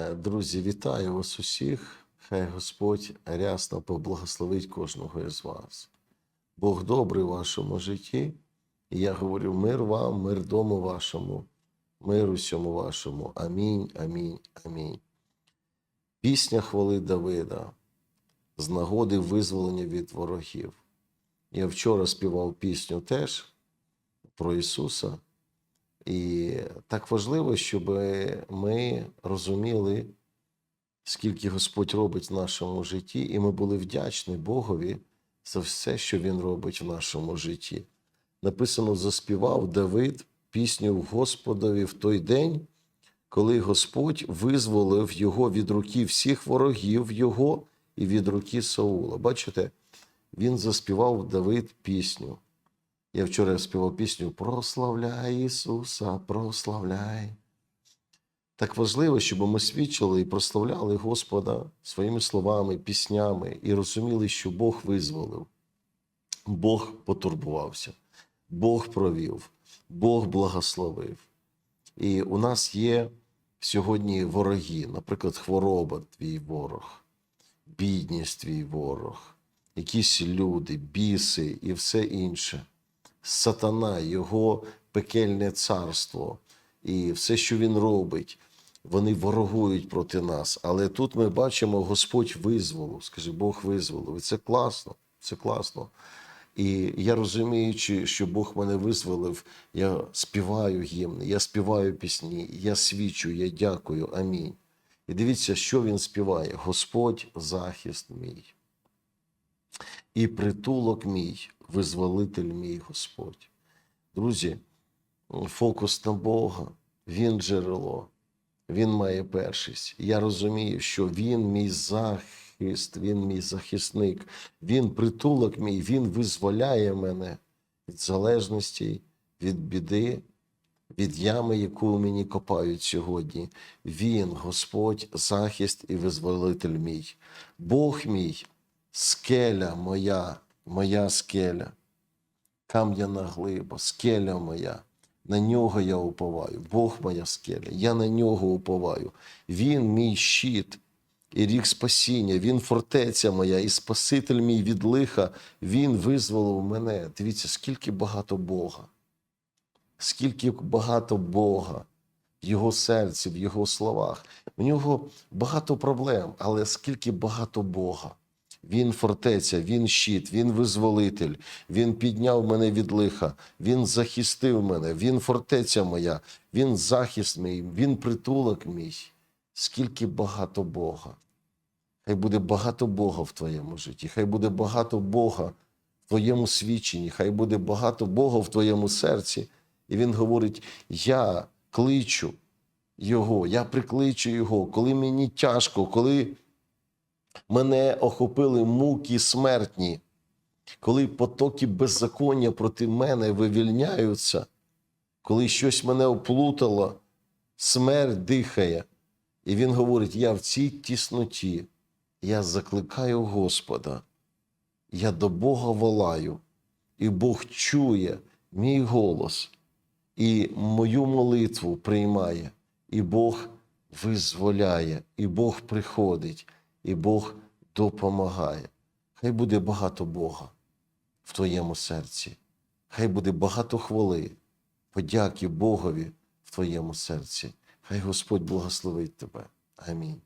Е, Друзі, вітаю вас усіх. Хай Господь рясно поблагословить кожного із вас. Бог добрий в вашому житті. І я говорю: мир вам, мир дому вашому, мир усьому вашому. Амінь, амінь, амінь. Пісня хвали Давида з нагоди визволення від ворогів. Я вчора співав пісню теж про Ісуса. І так важливо, щоб ми розуміли, скільки Господь робить в нашому житті, і ми були вдячні Богові за все, що Він робить в нашому житті. Написано: заспівав Давид пісню Господові в той день, коли Господь визволив його від руки всіх ворогів його і від руки Саула. Бачите, він заспівав Давид пісню. Я вчора співав пісню Прославляй Ісуса, прославляй. Так важливо, щоб ми свідчили і прославляли Господа своїми словами, піснями і розуміли, що Бог визволив, Бог потурбувався, Бог провів, Бог благословив. І у нас є сьогодні вороги, наприклад, хвороба твій ворог, бідність твій ворог, якісь люди, біси і все інше сатана, його пекельне царство і все, що він робить, вони ворогують проти нас. Але тут ми бачимо, Господь визволив. Скажи, Бог визволив. І це класно, це класно. І я розуміючи, що Бог мене визволив, я співаю гімни, я співаю пісні, я свідчу, я дякую. Амінь. І дивіться, що він співає: Господь захист мій. І притулок мій, визволитель мій Господь. Друзі, фокус на Бога, Він джерело, Він має першість. Я розумію, що Він мій захист, Він мій захисник, Він притулок мій, Він визволяє мене від залежності, від біди, від ями, яку мені копають сьогодні. Він, Господь, захист і визволитель мій. Бог мій, скеля моя, моя скеля, кам'яна глиба, скеля моя. На нього я уповаю. Бог моя скеля, я на нього уповаю. Він мій щит і рік спасіння, він фортеця моя, і Спаситель мій від лиха, він визволив мене. Дивіться, скільки багато Бога, скільки багато Бога в його серці, в його словах. У нього багато проблем, але скільки багато Бога. Він фортеця, він щит, він визволитель, він підняв мене від лиха, він захистив мене, він фортеця моя, він захист мій, він притулок мій. Скільки багато Бога. Хай буде багато Бога в твоєму житті, хай буде багато Бога в твоєму свідченні, хай буде багато Бога в твоєму серці. І він говорить: Я кличу Його, я прикличу Його, коли мені тяжко, коли мене охопили муки смертні, коли потоки беззаконня проти мене вивільняються, коли щось мене оплутало, смерть дихає. І він говорить: я в цій тісноті, я закликаю Господа, я до Бога волаю, і Бог чує мій голос, і мою молитву приймає, і Бог визволяє, і Бог приходить, і Бог допомагає. Хай буде багато Бога в твоєму серці, хай буде багато хвали, подяки Богові в твоєму серці. Хай Господь благословить тебе. Амінь.